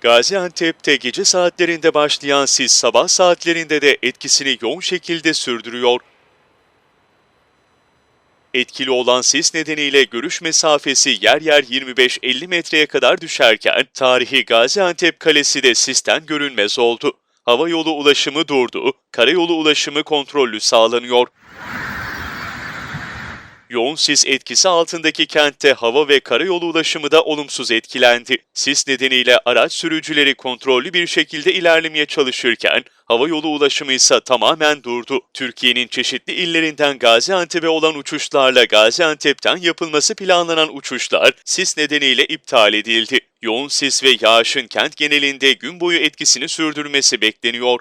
Gaziantep'te gece saatlerinde başlayan sis sabah saatlerinde de etkisini yoğun şekilde sürdürüyor. Etkili olan sis nedeniyle görüş mesafesi yer yer 25-50 metreye kadar düşerken tarihi Gaziantep Kalesi de sisten görünmez oldu. Hava yolu ulaşımı durdu, karayolu ulaşımı kontrollü sağlanıyor. Yoğun sis etkisi altındaki kentte hava ve karayolu ulaşımı da olumsuz etkilendi. Sis nedeniyle araç sürücüleri kontrollü bir şekilde ilerlemeye çalışırken hava yolu ulaşımı ise tamamen durdu. Türkiye'nin çeşitli illerinden Gaziantep'e olan uçuşlarla Gaziantep'ten yapılması planlanan uçuşlar sis nedeniyle iptal edildi. Yoğun sis ve yağışın kent genelinde gün boyu etkisini sürdürmesi bekleniyor.